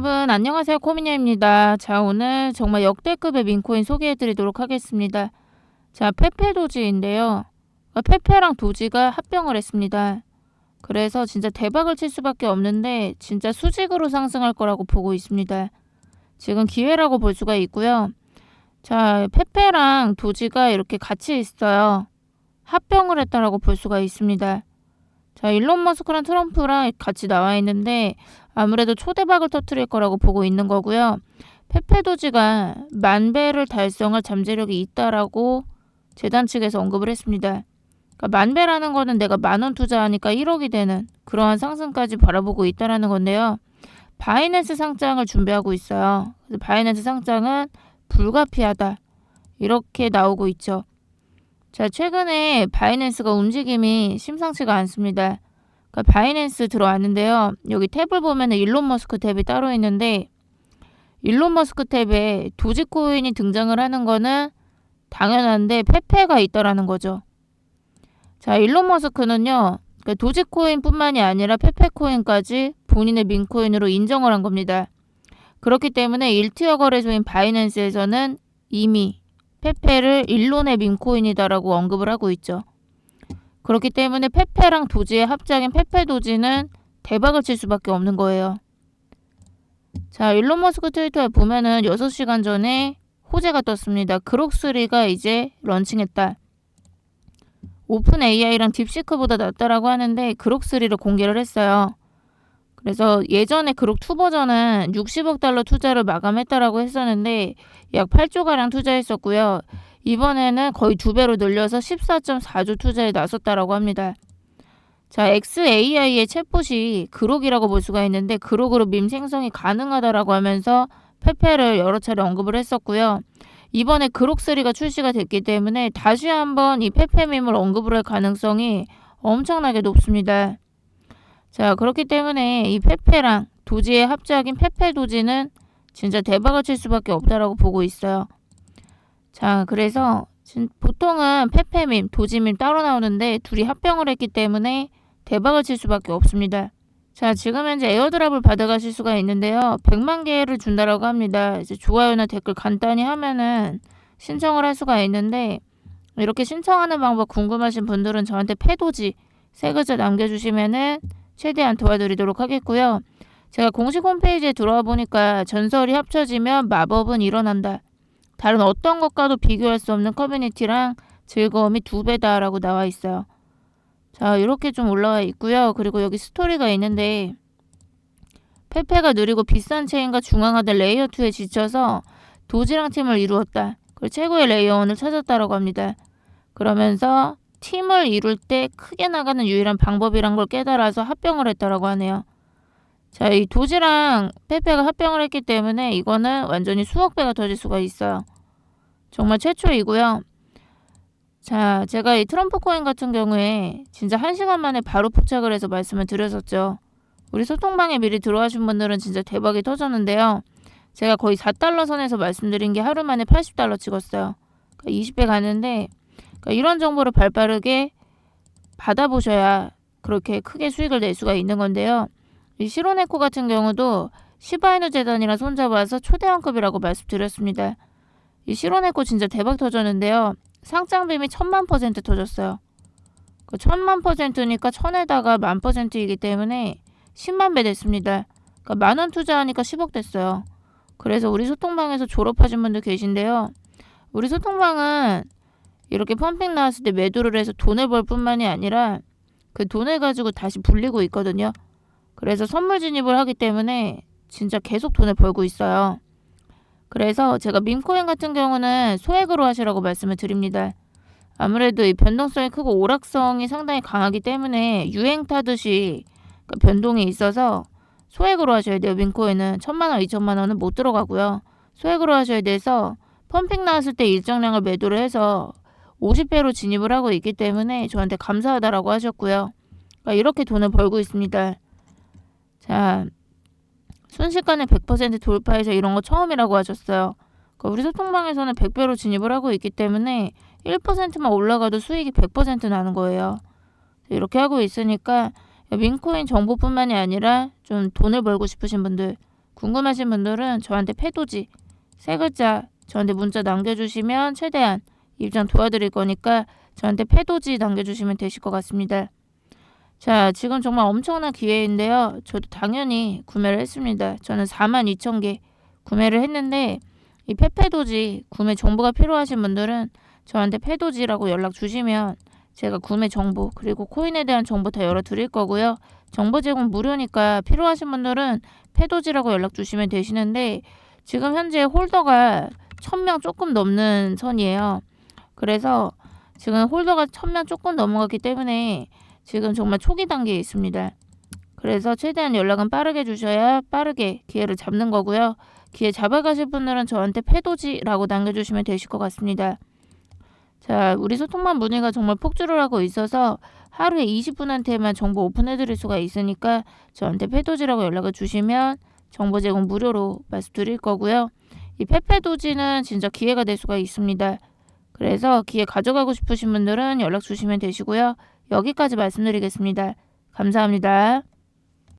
여러분 안녕하세요 코미니아입니다. 자 오늘 정말 역대급의 민코인 소개해드리도록 하겠습니다. 자 페페 도지인데요. 어, 페페랑 도지가 합병을 했습니다. 그래서 진짜 대박을 칠 수밖에 없는데 진짜 수직으로 상승할 거라고 보고 있습니다. 지금 기회라고 볼 수가 있고요. 자 페페랑 도지가 이렇게 같이 있어요. 합병을 했다라고 볼 수가 있습니다. 자 일론 머스크랑 트럼프랑 같이 나와 있는데 아무래도 초대박을 터트릴 거라고 보고 있는 거고요. 페페도지가 만 배를 달성할 잠재력이 있다라고 재단 측에서 언급을 했습니다. 그러니까 만 배라는 거는 내가 만 원 투자하니까 1억이 되는 그러한 상승까지 바라보고 있다라는 건데요. 바이낸스 상장을 준비하고 있어요. 바이낸스 상장은 불가피하다. 이렇게 나오고 있죠. 자, 최근에 바이낸스가 움직임이 심상치가 않습니다. 그러니까 바이낸스 들어왔는데요. 여기 탭을 보면 일론 머스크 탭이 따로 있는데 일론 머스크 탭에 도지코인이 등장을 하는 거는 당연한데 페페가 있다라는 거죠. 자, 일론 머스크는요. 그러니까 도지코인뿐만이 아니라 페페코인까지 본인의 민코인으로 인정을 한 겁니다. 그렇기 때문에 1티어 거래소인 바이낸스에서는 이미 페페를 일론의 민코인이다라고 언급을 하고 있죠. 그렇기 때문에 페페랑 도지의 합작인 페페 도지는 대박을 칠 수밖에 없는 거예요. 자, 일론 머스크 트위터에 보면은 6시간 전에 호재가 떴습니다. 그록3가 이제 런칭했다. 오픈 AI랑 딥시크보다 낫다라고 하는데 그록3를 공개를 했어요. 그래서 예전에 그록2 버전은 60억 달러 투자를 마감했다라고 했었는데 약 8조가량 투자했었고요. 이번에는 거의 두 배로 늘려서 14.4조 투자에 나섰다라고 합니다. 자, XAI의 챗봇이 그록이라고 볼 수가 있는데 그록으로 밈 생성이 가능하다라고 하면서 페페를 여러 차례 언급을 했었고요. 이번에 그록3가 출시가 됐기 때문에 다시 한번 이 페페 밈을 언급을 할 가능성이 엄청나게 높습니다. 자, 그렇기 때문에 이 페페랑 도지의 합작인 페페 도지는 진짜 대박을 칠 수밖에 없다라고 보고 있어요. 자, 그래서 보통은 페페밈, 도지밈 따로 나오는데 둘이 합병을 했기 때문에 대박을 칠 수밖에 없습니다. 자, 지금 현재 에어드랍을 받아가실 수가 있는데요. 100만 개를 준다라고 합니다. 이제 좋아요나 댓글 간단히 하면은 신청을 할 수가 있는데 이렇게 신청하는 방법 궁금하신 분들은 저한테 패도지 세 글자 남겨주시면은 최대한 도와드리도록 하겠고요. 제가 공식 홈페이지에 들어와 보니까 전설이 합쳐지면 마법은 일어난다. 다른 어떤 것과도 비교할 수 없는 커뮤니티랑 즐거움이 두 배다라고 나와 있어요. 자, 이렇게 좀 올라와 있고요. 그리고 여기 스토리가 있는데 페페가 느리고 비싼 체인과 중앙화된 레이어 2에 지쳐서 도지랑 팀을 이루었다. 그리고 최고의 레이어 원을 찾았다라고 합니다. 그러면서 팀을 이룰 때 크게 나가는 유일한 방법이란 걸 깨달아서 합병을 했다라고 하네요. 자, 이 도지랑 페페가 합병을 했기 때문에 이거는 완전히 수억 배가 터질 수가 있어요. 정말 최초이고요. 자, 제가 이 트럼프 코인 같은 경우에 진짜 한 시간 만에 바로 포착을 해서 말씀을 드렸었죠. 우리 소통방에 미리 들어가신 분들은 진짜 대박이 터졌는데요. 제가 거의 4달러 선에서 말씀드린 게 하루 만에 80달러 찍었어요. 그러니까 20배 가는데 그러니까 이런 정보를 발빠르게 받아보셔야 그렇게 크게 수익을 낼 수가 있는 건데요. 이 시로네코 같은 경우도 시바이누 재단이랑 손잡아서 초대왕급이라고 말씀드렸습니다. 이 시로네코 진짜 대박 터졌는데요. 상장빔이 천만 퍼센트 터졌어요. 그 천만 퍼센트니까 천에다가 만 퍼센트이기 때문에 10만 배 됐습니다. 그러니까 만 원 투자하니까 10억 됐어요. 그래서 우리 소통방에서 졸업하신 분들 계신데요. 우리 소통방은 이렇게 펌핑 나왔을 때 매도를 해서 돈을 벌 뿐만이 아니라 그 돈을 가지고 다시 불리고 있거든요. 그래서 선물 진입을 하기 때문에 진짜 계속 돈을 벌고 있어요. 그래서 제가 밈코인 같은 경우는 소액으로 하시라고 말씀을 드립니다. 아무래도 이 변동성이 크고 오락성이 상당히 강하기 때문에 유행 타듯이 그 변동이 있어서 소액으로 하셔야 돼요. 밈코인은 천만 원, 이천만 원은 못 들어가고요. 소액으로 하셔야 돼서 펌핑 나왔을 때 일정량을 매도를 해서 50배로 진입을 하고 있기 때문에 저한테 감사하다라고 하셨고요. 그러니까 이렇게 돈을 벌고 있습니다. 자, 순식간에 100% 돌파해서 이런 거 처음이라고 하셨어요. 그러니까 우리 소통방에서는 100배로 진입을 하고 있기 때문에 1%만 올라가도 수익이 100% 나는 거예요. 이렇게 하고 있으니까 민코인 정보뿐만이 아니라 좀 돈을 벌고 싶으신 분들 궁금하신 분들은 저한테 패도지 세 글자 저한테 문자 남겨주시면 최대한 입장 도와드릴 거니까 저한테 패도지 남겨주시면 되실 것 같습니다. 자, 지금 정말 엄청난 기회인데요. 저도 당연히 구매를 했습니다. 저는 42,000개 구매를 했는데 이 페페도지 구매 정보가 필요하신 분들은 저한테 페도지라고 연락 주시면 제가 구매 정보 그리고 코인에 대한 정보 다 열어 드릴 거고요. 정보 제공 무료니까 필요하신 분들은 페도지라고 연락 주시면 되시는데 지금 현재 홀더가 1000명 조금 넘는 선이에요. 그래서 지금 홀더가 1000명 조금 넘어갔기 때문에 지금 정말 초기 단계에 있습니다. 그래서 최대한 연락은 빠르게 주셔야 빠르게 기회를 잡는 거고요. 기회 잡아가실 분들은 저한테 패도지라고 남겨주시면 되실 것 같습니다. 자, 우리 소통만 문의가 정말 폭주를 하고 있어서 하루에 20분한테만 정보 오픈해드릴 수가 있으니까 저한테 패도지라고 연락을 주시면 정보 제공 무료로 말씀드릴 거고요. 이 페페도지는 진짜 기회가 될 수가 있습니다. 그래서 기회 가져가고 싶으신 분들은 연락 주시면 되시고요. 여기까지 말씀드리겠습니다. 감사합니다.